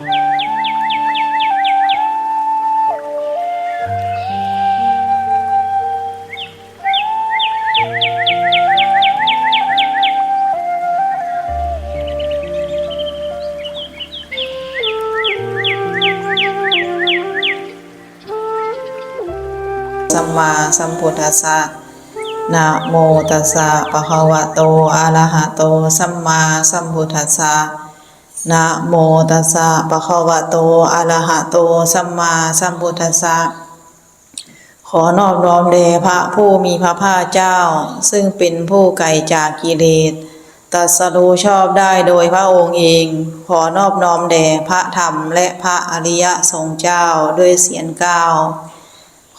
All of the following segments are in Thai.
สัมมาสัมพุทธัสสะนะโมตัสสะปะคะวะโตอะระหะโต สัมมาสัมพุทธัสสะ นะโมตัสสะปะคะวะโตอะระหะโต สัมมาสัมพุทธัสสะ ขอนอบน้อมแด่พระผู้มีพระภาคเจ้า ซึ่งเป็นผู้ไกลจากกิเลสตัสรู้ชอบได้โดยพระองค์เอง ขอนอบน้อมแด่พระธรรมและพระอริยสงฆ์เจ้าด้วยเสียงก้าว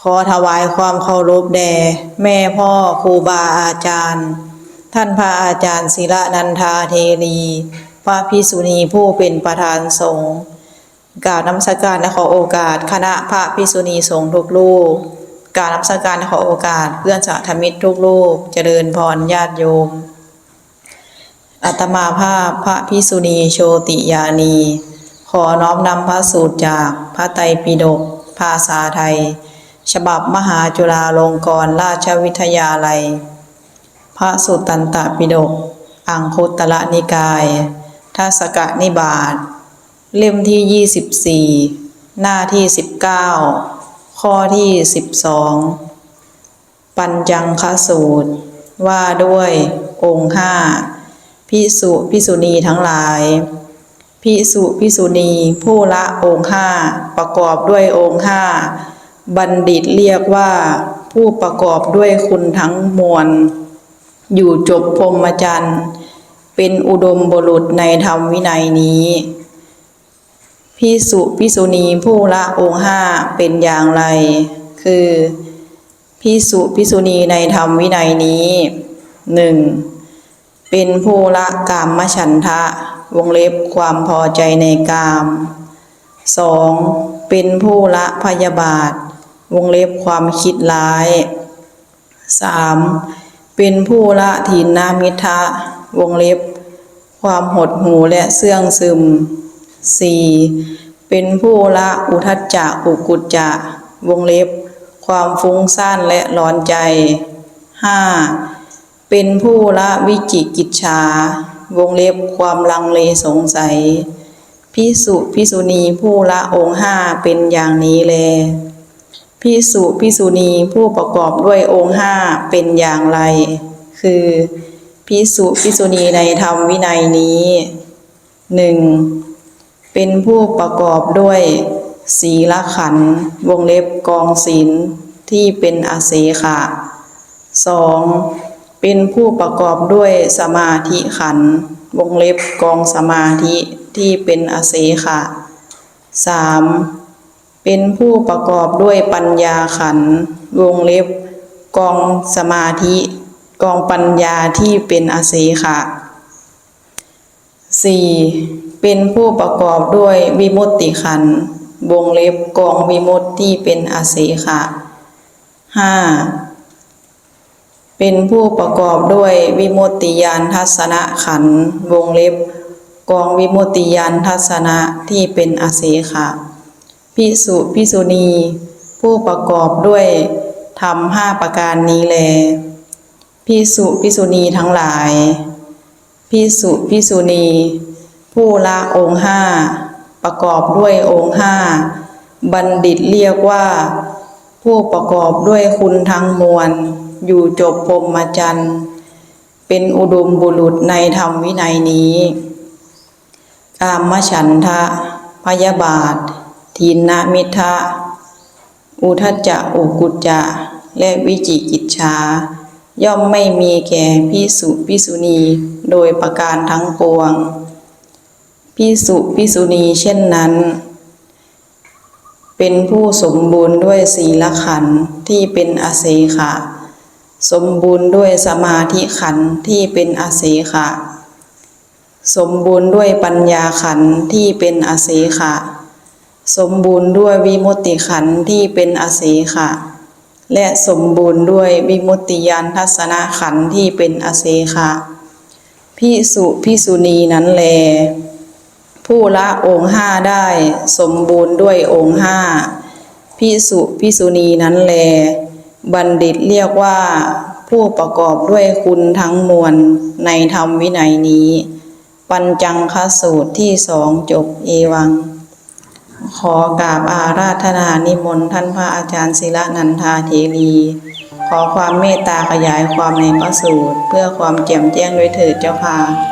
ขอถวายความเคารพแด่แม่พ่อครูบาอาจารย์ ท่านพระอาจารย์ศิระนันทาเทรี พระพิสุณีผู้เป็นประธานสงฆ์กาบน้ำสการและขอโอกาส คณะพระพิสุณีสงฆ์ทุกรูปกาบน้ำสการและขอโอกาส เพื่อนสาธมิตรทุกรูป เจริญพรญาติโยมอัตมาภาพพระพิสุณีโชติยานี ขอน้อมนำพระสูตรจากพระไตรปิฎกภาษาไทย ฉบับมหาจุฬาลงกรณราชวิทยาลัย พระสุตตันตปิฎกอังคุตระนิกาย ทัศกนิบาตเล่มที่24หน้าที่19ข้อที่12ปัญจังคสูตร ว่าด้วยองค์ห้าพิสุพิสุณีทั้งหลายพิสุพิสุณีผู้ละองค์ห้าประกอบด้วยองค์ห้าบัณฑิตเรียกว่าผู้ประกอบด้วยคุณทั้งมวล อยู่จบพรมจรรย์ เป็นอุดมบุรุษในธรรมวินัยนี้พิสุพิสุณีผู้ละองค์ห้าเป็นอย่างไร คือพิสุพิสุณีในธรรมวินัยนี้หนึ่งเป็นผู้ละกามฉันทะวงเล็บความพอใจในกามสองเป็นผู้ละพยาบาท วงเล็บความคิดร้ายสามเป็นผู้ละทีนนามิทะ วงเล็บ ความหดหูและเสื่องซึมสี่เป็นผู้ละอุทัจจะอุกุจจะวงเล็บ ความฟุ้งซ่านและร้อนใจห้าเป็นผู้ละวิจิกิจฉาวงเล็บความลังเลสงสัยพิสุพิสุณีผู้ละองค์ห้าเป็นอย่างนี้แลพิสุพิสุณีผู้ประกอบด้วยองค์ห้าเป็นอย่างไร คือ พิสุพิสุณีในธรรมวินัยนี้หนึ่งเป็นผู้ประกอบด้วยศีลขันธ์วงเล็บกองศีลที่เป็นอาเสขะสองเป็นผู้ประกอบด้วยสมาธิขันธ์วงเล็บกองสมาธิที่เป็นอาเสขะสามเป็นผู้ประกอบด้วยปัญญาขันธ์วงเล็บกองสมาธิ กองปัญญาที่เป็นอาเสขะสี่เป็นผู้ประกอบด้วยวิมุตติขันธ์วงเล็บกองวิมุตติที่เป็นอาเสขะห้าเป็นผู้ประกอบด้วยวิมุตติยานทัศนขันวงเล็บกองวิมุตติยานทัศนะที่เป็นอาเสขะพิสุพิสุณี ผู้ประกอบด้วยธรรมห้าประการนี้แล พิสุพิสุณีทั้งหลาย พิสุพิสุณี ผู้ละองค์ห้าประกอบด้วยองค์ห้าบัณฑิตเรียกว่า ผู้ประกอบด้วยคุณทั้งมวล อยู่จบพรมจรรย์เป็นอุดมบุรุษในธรรมวินัยนี้กามฉันทะ พยาบาท ทีนามิทะ อุทจจะอุกุจจะ และวิจิกิจฉา ย่อมไม่มีแก่พิสุพิสุณีโดยประการทั้งปวงพิสุพิสุณีเช่นนั้น เป็นผู้สมบูรณ์ด้วยศีลขันธ์ที่เป็นอาเสขะ สมบูรณ์ด้วยสมาธิขันธ์ที่เป็นอาเสขะ สมบูรณ์ด้วยปัญญาขันธ์ที่เป็นอาเสขะ สมบูรณ์ด้วยวิมุตติขันธ์ที่เป็นอาเสขะ และสมบูรณ์ด้วยวิมุตติยานทัศนขันธ์ที่เป็นอาเสขะพิสุพิสุณีนั้นแล ผู้ละองค์ห้าได้สมบูรณ์ด้วยองค์ห้าพิสุพิสุณีนั้นแล บัณฑิตเรียกว่าผู้ประกอบด้วยคุณทั้งมวลในธรรมวินัยนี้ ปัญจังคสูตรที่สองจบเอวัง ขอกราบอาราธนานิมนต์ท่านพระอาจารย์ศิลนันทาเทรี ขอความเมตตาขยายความในพระสูตร เพื่อความแจ่มแจ้งด้วยเถิดเจ้าค่ะนะ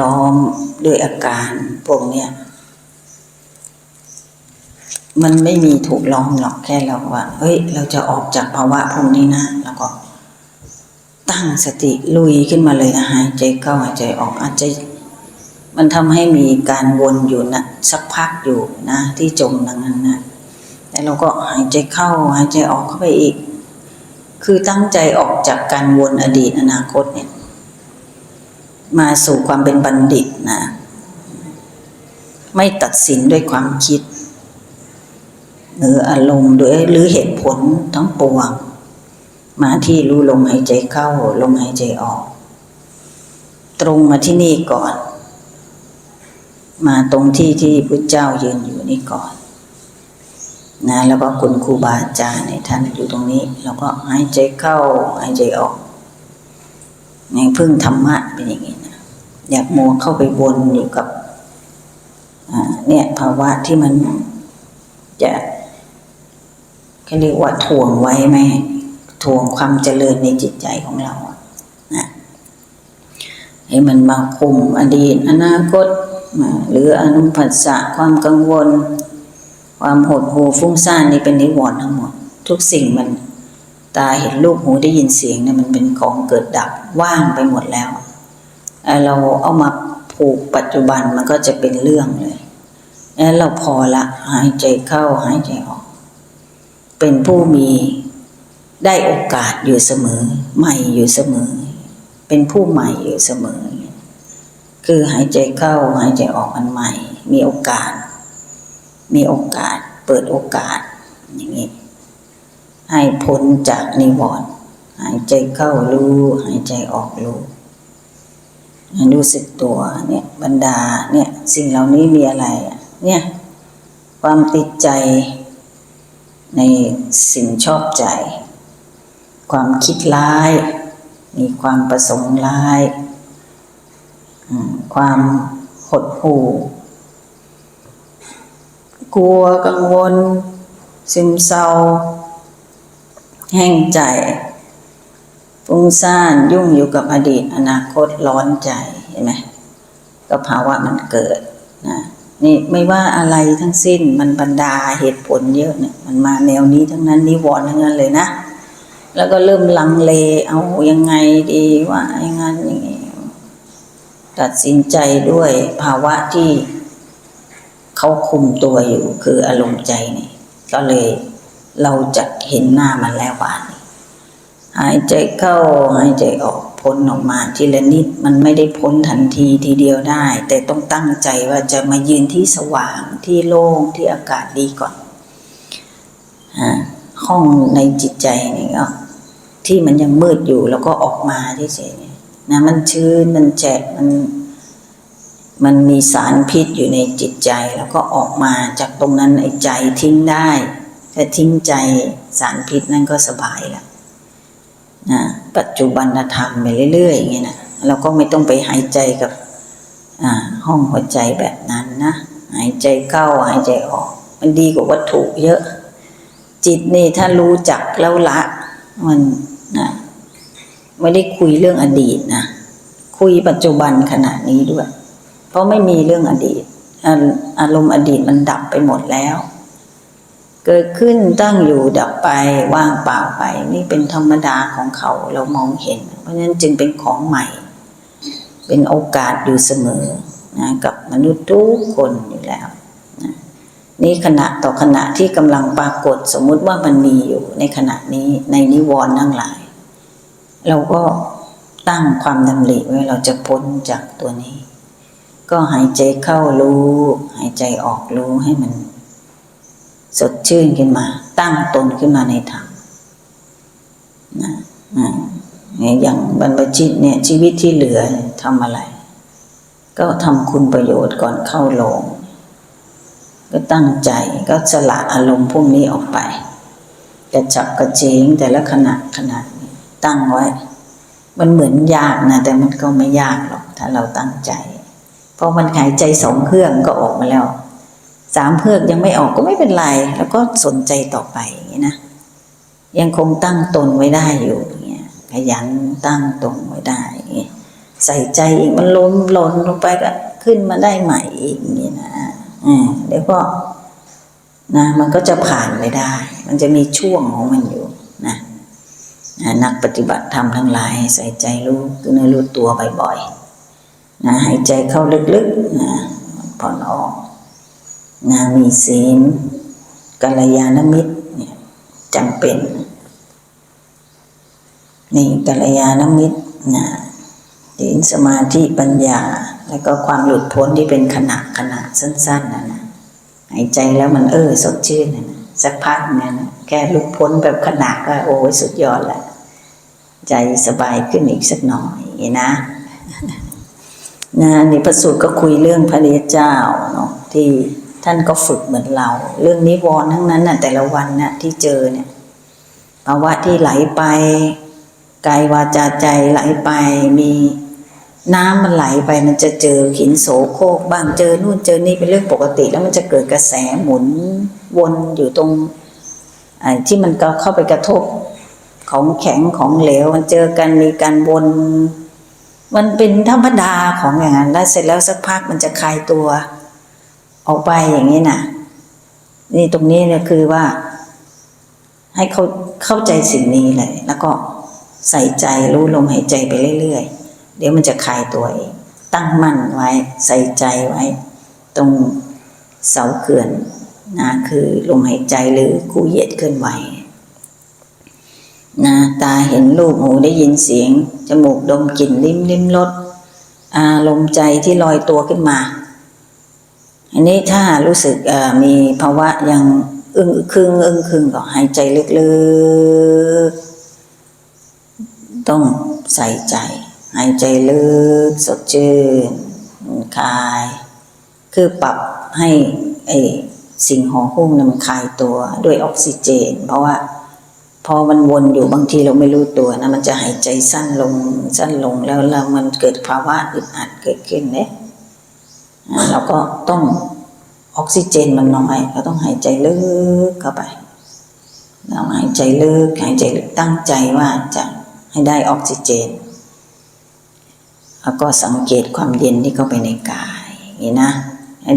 ล้อมด้วยอาการพวกเนี้ยมันไม่มีถูกล้อมหรอกแค่เราว่า เฮ้ย เราจะออกจากภาวะพวกนี้นะ แล้วก็ ตั้งสติลุยขึ้นมาเลยนะหายใจเข้าหายใจออกอาจจะมันทำให้มีการวนอยู่นะสักพักอยู่นะ ที่จมดังนั้นนะแต่เราก็หายใจเข้าหายใจออกเข้าไปอีก คือตั้งใจออกจากการวนอดีตอนาคตเนี่ย มาสู่ความเป็นบัณฑิตนะ ไม่ตัดสินด้วยความคิด หรืออารมณ์ด้วยหรือเหตุผลทั้งปวง มาที่รู้ลมหายใจเข้าลมหายใจออก ตรงมาที่นี่ก่อน มาตรงที่ที่พุทธเจ้ายืนอยู่นี่ก่อนนะแล้วก็คุณครูบาอาจารย์เนี่ยท่านอยู่ตรงนี้เราก็หายใจเข้าหายใจออกอย่างพึ่งธรรมะเป็นอย่างนี้ อยากมัวเข้าไปวนอยู่กับเนี่ยภาวะที่มันจะเขาเรียกว่าถ่วงไว้ไหมถ่วงความเจริญในจิตใจของเราอะนะให้มันมาคุมอดีตอนาคต หรืออนุปัสสะความกังวล ความหดหู่ฟุ้งซ่านนี่เป็นนิวรณ์ทั้งหมด ทุกสิ่งมันตาเห็นรูปหูได้ยินเสียงเนี่ยมันเป็นของเกิดดับว่างไปหมดแล้ว เราเอามาผูกปัจจุบันมันก็จะเป็นเรื่องเลยแล้วเราพอละหายใจเข้าหายใจออก เป็นผู้มีได้โอกาสอยู่เสมอ ใหม่อยู่เสมอ เป็นผู้ใหม่อยู่เสมอ คือหายใจเข้าหายใจออกมันใหม่ มีโอกาส มีโอกาส เปิดโอกาสอย่างนี้ให้พ้นจากนิวรณ์หายใจเข้ารู้ หายใจออกรู้ รู้สึกตัวเนี่ยบรรดาเนี่ยสิ่งเหล่านี้มีอะไรเนี่ยความติดใจในสิ่งชอบใจ ความคิดร้าย มีความประสงค์ร้าย ความหดหู่ กลัวกังวลซึมเศร้า แห้งใจ ฟุ้งซ่านยุ่งอยู่กับอดีตอนาคตร้อนใจเห็นไหมก็ภาวะมันเกิดนะนี่ไม่ว่าอะไรทั้งสิ้นมันบรรดาเหตุผลเยอะเนี่ยมันมาแนวนี้ทั้งนั้นนิวรณ์ทั้งนั้นเลยนะ แล้วก็เริ่มลังเลเอายังไงดีว่าอย่างนั้นอย่างนี้ตัดสินใจด้วยภาวะที่เขาคุมตัวอยู่คืออารมณ์ใจนี่ก็เลยเราจะเห็นหน้ามันแล้วบาน หายใจเข้าหายใจออกพ้นออกมาทีละนิดมันไม่ได้พ้นทันทีทีเดียวได้ แต่ต้องตั้งใจว่าจะมายืนที่สว่างที่โล่งที่อากาศดีก่อนห้องในจิตใจนี่ก็ที่มันยังมืดอยู่แล้วก็ออกมาเฉยๆเนี่ยนะมันชื้นมันแฉะมัน มันมีสารพิษอยู่ในจิตใจ แล้วก็ออกมาจากตรงนั้นไอ้ใจทิ้งได้ถ้าทิ้งใจสารพิษนั่นก็สบายแล้ว นะปัจจุบันธรรมไปเรื่อยๆอย่างเงี้ยนะเราก็ไม่ต้องไปหายใจกับห้องหัวใจแบบนั้นนะหายใจเข้าหายใจออก มันดีกว่าวัตถุเยอะ จิตนี่ถ้ารู้จักแล้วละ มันนะไม่ได้คุยเรื่องอดีตนะคุยปัจจุบันขณะนี้ด้วย เพราะไม่มีเรื่องอดีตอารมณ์อดีตมันดับไปหมดแล้ว เกิดขึ้นตั้งอยู่ดับไปว่างเปล่าไป นี่เป็นธรรมดาของเขาเรามองเห็น เพราะฉะนั้นจึงเป็นของใหม่ เป็นโอกาสอยู่เสมอนะกับมนุษย์ทุกคนอยู่แล้วนะนี่ขณะต่อขณะที่กำลังปรากฏสมมุติว่ามันมีอยู่ในขณะนี้ในนิวรณ์ทั้งหลาย เราก็ตั้งความดำริไว้เราจะพ้นจากตัวนี้ ก็หายใจเข้ารู้ หายใจออกรู้ให้มัน สดชื่นขึ้นมา ตั้งตนขึ้นมาในธรรมนะอยอย่างบรรพชิตเนี่ยชีวิตที่เหลือทำอะไร ก็ทำคุณประโยชน์ก่อนเข้าโรงก็ตั้งใจก็สละอารมณ์พวกนี้ออกไปกระจับกระเจงแต่ละขณะขณะนี้ตั้งไว้ มันเหมือนยากนะแต่มันก็ไม่ยากหรอกถ้าเราตั้งใจ เพราะมันหายใจสองเครื่องก็ออกมาแล้ว สามเพือกยังไม่ออกก็ไม่เป็นไร แล้วก็สนใจต่อไปอย่างนี้นะยังคงตั้งตนไว้ได้อยู่อย่างเงี้ยขยันตั้งตนไว้ได้อย่างเงี้ยใส่ใจอีกมันล้มหล่นลงไปก็ขึ้นมาได้ใหม่อีกอย่างนี้นะอ่าเดี๋ยวก็นะมันก็จะผ่านไปได้ มันจะมีช่วงของมันอยู่นะนักปฏิบัติธรรมทั้งหลาย ใส่ใจรู้เนื้อรู้ตัวบ่อยๆนะหายใจเข้าลึกๆนะผ่อนออก นะมีศีลกัลยาณมิตรเนี่ยจำเป็น นี่กัลยาณมิตรนะศีลสมาธิปัญญา แล้วก็ความหลุดพ้นที่เป็นขณะขณะสั้น ๆนะนะหายใจแล้วมันเออสดชื่นนะสักพักเนี่ยนะแค่หลุดพ้นแบบขณะก็โอ้ยสุดยอดแล้วใจสบายขึ้นอีกสักหน่อยนะนะนี่ประสูตรก็คุยเรื่องพระเดชเจ้าเนาะที่ ท่านก็ฝึกเหมือนเรา เรื่องนิวรณ์ทั้งนั้นน่ะแต่ละวันน่ะที่เจอเนี่ยภาวะที่ไหลไปกายวาจาใจไหลไปมีน้ำมันไหลไปมันจะเจอหินโสโครกบ้างเจอนู่นเจอนี่เป็นเรื่องปกติ แล้วมันจะเกิดกระแสหมุนวนอยู่ตรงที่มันก็เข้าไปกระทบของแข็งของเหลว มันเจอกันมีการวน มันเป็นธรรมดาของอย่างนั้นแล้วเสร็จแล้วสักพักมันจะคลายตัว ออกไปอย่างนี้น่ะนี่ตรงนี้เนี่ยคือว่า ให้เขาเข้าใจสิ่งนี้เลยแล้วก็ใส่ใจรู้ลมหายใจไปเรื่อยๆ เดี๋ยวมันจะคลายตัวเองตั้งมั่นไว้ ใส่ใจไว้ ตรงเสาเขื่อนนะคือลมหายใจหรือกูเหยียดเคลื่อนไหวนะตาเห็นรูปหูได้ยินเสียง จมูกดมกลิ่นลิ้มลิ้มรสอารมณ์ใจที่ลอยตัวขึ้นมา อันนี้ถ้ารู้สึกมีภาวะยังอึ้งคึงอึ้งคึงก็หายใจลึกๆ ต้องใส่ใจ หายใจลึกสดชื่นคลาย คือปรับให้ไอสิ่งห่อหุ้มนั้นมันคลายตัวด้วยออกซิเจน เพราะว่าพอมันวนอยู่บางทีเราไม่รู้ตัวนะ มันจะหายใจสั้นลงสั้นลงแล้วแล้วมันเกิดภาวะอึดอัดเกิดขึ้นเนี่ย เราก็ต้องออกซิเจนมันน้อยก็ต้องหายใจลึกเข้าไปเราหายใจลึกหายใจลึกตั้งใจว่าจะให้ได้ออกซิเจน แล้วก็สังเกตความเย็นที่เข้าไปในกายนี่นะ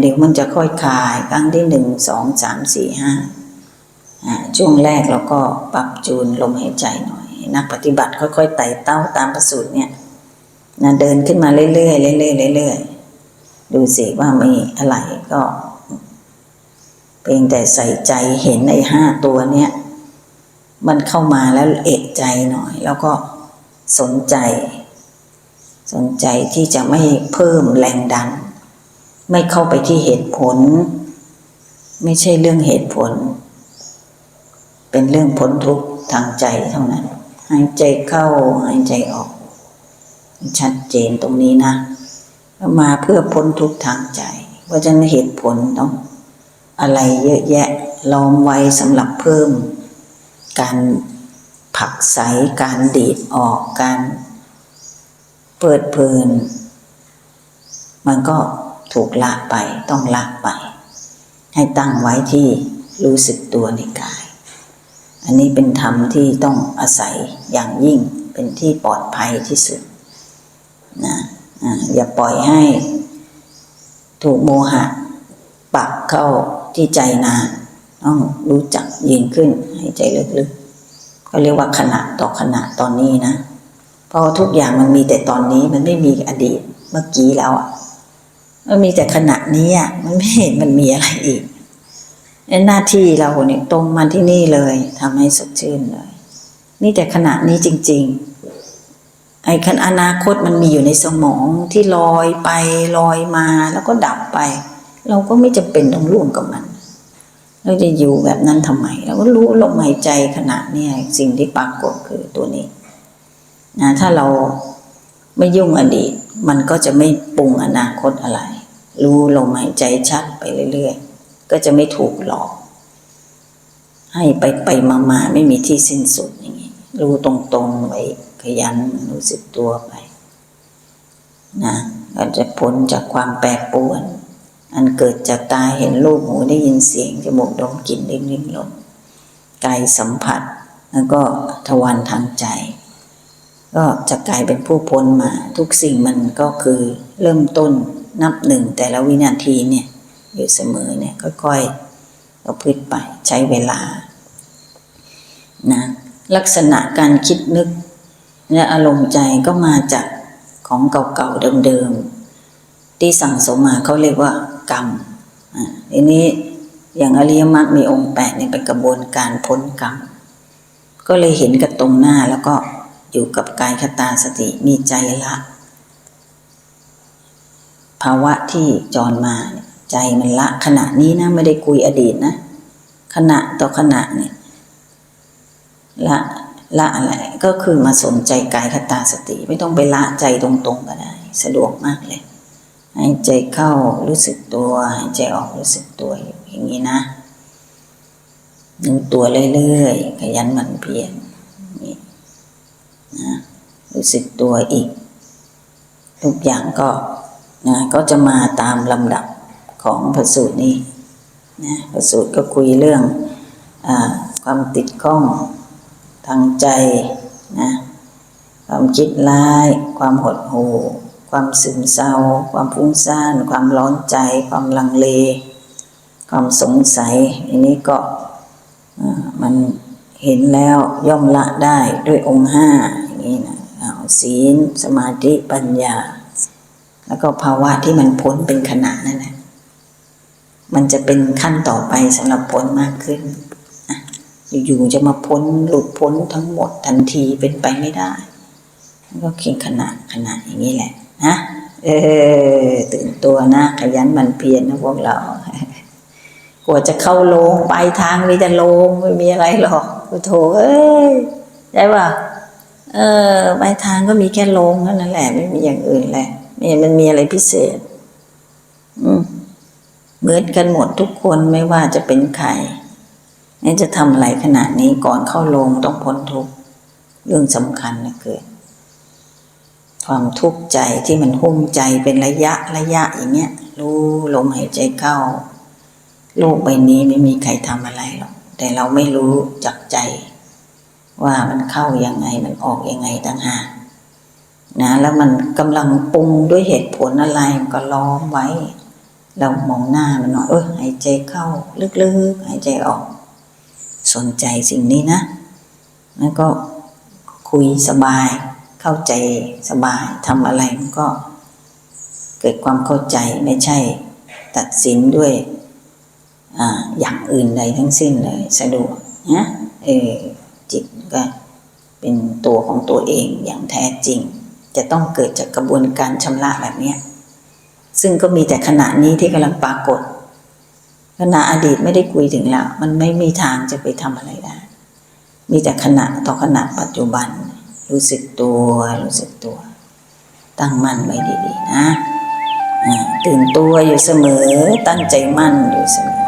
เดี๋ยวมันจะค่อยคลายครั้งที่หนึ่งสองสามสี่ห้าอ่าช่วงแรกเราก็ปรับจูนลมหายใจหน่อย นักปฏิบัติค่อยๆไต่เต้าตามประสูตรเนี่ยนะเดินขึ้นมาเรื่อยๆเรื่อยๆเรื่อยๆ ดูสิว่ามีอะไรก็ เพียงแต่ใส่ใจเห็นในห้าตัวเนี่ยมันเข้ามาแล้วเอกใจหน่อย แล้วก็สนใจ สนใจที่จะไม่เพิ่มแรงดัน ไม่เข้าไปที่เหตุผล ไม่ใช่เรื่องเหตุผล เป็นเรื่องพ้นทุกข์ทางใจเท่านั้น หายใจเข้าหายใจออก ชัดเจนตรงนี้นะ มาเพื่อพ้นทุกทางใจ เพราะฉะนั้นเหตุผลต้องอะไรเยอะแยะล้อมไว้สำหรับเพิ่ม การผักไสการดีดออกการเปิดเพลิน มันก็ถูกละไปต้องละไป ให้ตั้งไว้ที่รู้สึกตัวในกาย อันนี้เป็นธรรมที่ต้องอาศัยอย่างยิ่งเป็นที่ปลอดภัยที่สุดนะ อย่าปล่อยให้ ถูกโมหะ ปักเข้าที่ใจนานต้องรู้จักยืนขึ้นหายใจลึกๆก็เรียกว่าขณะต่อขณะตอนนี้นะเพราะทุกอย่างมันมีแต่ตอนนี้มันไม่มีอดีตเมื่อกี้แล้วอะมันมีแต่ขณะนี้อะมันไม่เห็นมันมีอะไรอีกหน้าที่เราเนี่ยตรงมาที่นี่เลยทำให้สดชื่นเลย นี่แต่ขณะนี้จริง ๆ ไอ้คันอนาคตมันมีอยู่ในสมองที่ลอยไปลอยมาแล้วก็ดับไป เราก็ไม่จำเป็นต้องร่วมกับมัน เราจะอยู่แบบนั้นทำไม เราก็รู้ลมหายใจขณะเนี่ยสิ่งที่ปรากฏคือตัวนี้นะถ้าเราไม่ยุ่งอดีต มันก็จะไม่ปรุงอนาคตอะไร รู้ลมหายใจชัดไปเรื่อยๆ ก็จะไม่ถูกหลอก ให้ไปไปมามาไม่มีที่สิ้นสุดอย่างนี้รู้ตรงๆไว้ ขยันรู้สึกตัวไปนะก็จะพ้นจากความแปรปรวน อันเกิดจากตาเห็นรูปหูได้ยินเสียงจมูกดมกลิ่นลิ้มลิ้มรสกายสัมผัส แล้วก็ทวารทางใจ ก็จะกลายเป็นผู้พ้นมา ทุกสิ่งมันก็คือเริ่มต้นนับหนึ่งแต่ละวินาทีเนี่ยอยู่เสมอเนี่ยค่อยๆประพฤติไปใช้เวลานะลักษณะการคิดนึก และอารมณ์ใจก็มาจากของเก่าๆเดิมๆที่สั่งสมมาเขาเรียกว่ากรรมอ่าทีนี้อย่างอริยมรรคมีองค์แปดเนี่ยเป็นกระบวนการพ้นกรรมก็เลยเห็นกับตรงหน้าแล้วก็อยู่กับกายคตาสติมีใจละ ภาวะที่จรมาใจมันละขณะนี้นะไม่ได้คุยอดีตนะ ขณะต่อขณะเนี่ยละ ละอะไรก็คือมาสนใจกายคตาสติ ไม่ต้องไปละใจตรงๆก็ได้ สะดวกมากเลยหายใจเข้ารู้สึกตัวหายใจออกรู้สึกตัวอย่างนี้นะดูตัวเรื่อยๆขยันหมั่นเพียรนี่นะรู้สึกตัวอีก ทุกอย่างก็นะก็จะมาตามลำดับของพระสูตรนี้นะพระสูตรก็คุยเรื่องอความติดข้อง ทางใจนะความคิดร้าย ความหดหู่ ความซึมเศร้า ความฟุ้งซ่าน ความร้อนใจ ความลังเล ความสงสัย อันนี้ก็มันเห็นแล้วย่อมละได้ด้วยองค์ห้าอย่างนี้นะศีลสมาธิปัญญา แล้วก็ภาวะที่มันพ้นเป็นขณะนั่นแหละมันจะเป็นขั้นต่อไปสำหรับพ้นมากขึ้น อยู่ๆจะมาพ้นหลุดพ้นทั้งหมดทันทีเป็นไปไม่ได้ก็เคียงขนาดขนาดอย่างนี้แหละนะเออตื่นตัวนะขยันมันเพียรนะพวกเรากว่าจะเข้าโรงไปลายทางมีแต่โรงไม่มีอะไรหรอกโถเอ้ยใช่ป่ะเออปลายทางก็มีแค่โรงเท่านั้นแหละ ไม่มีอย่างอื่นแหละไม่เห็นมันมีอะไรพิเศษ อืมเหมือนกันหมดทุกคนไม่ว่าจะเป็นใคร นี่จะทำอะไรขนาดนี้ก่อนเข้าโรงต้องพ้นทุกข์เรื่องสำคัญนะเกิดความทุกข์ใจที่มันหุ้มใจเป็นระยะระยะอย่างเงี้ยรู้ลมหายใจเข้า โลกใบนี้ไม่มีใครทำอะไรหรอกแต่เราไม่รู้จักใจ ว่ามันเข้ายังไงมันออกยังไงต่างหากนะแล้วมันกำลังปรุงด้วยเหตุผลอะไรมันก็ล้อมไว้ เรามองหน้ามันหน่อยเออหายใจเข้า ลึกๆหายใจออก สนใจสิ่งนี้นะ แล้วก็คุยสบาย เข้าใจสบายทำอะไรมันก็ เกิดความเข้าใจไม่ใช่ตัดสินด้วยออย่างอื่นใดทั้งสิ้นเลยสะดวกนะเออจิตก็เป็นตัวของตัวเองอย่างแท้จริง จะต้องเกิดจากกระบวนการชำระแบบนี้ซึ่งก็มีแต่ขณะนี้ที่กำลังปรากฏ ขณะอดีตไม่ได้คุยถึงแล้ว มันไม่มีทางจะไปทำอะไรได้ มีแต่ขณะต่อขณะปัจจุบัน รู้สึกตัว รู้สึกตัว ตั้งมั่นไว้ดีๆนะตื่นตัวอยู่เสมอ ตั้งใจมั่นอยู่เสมอ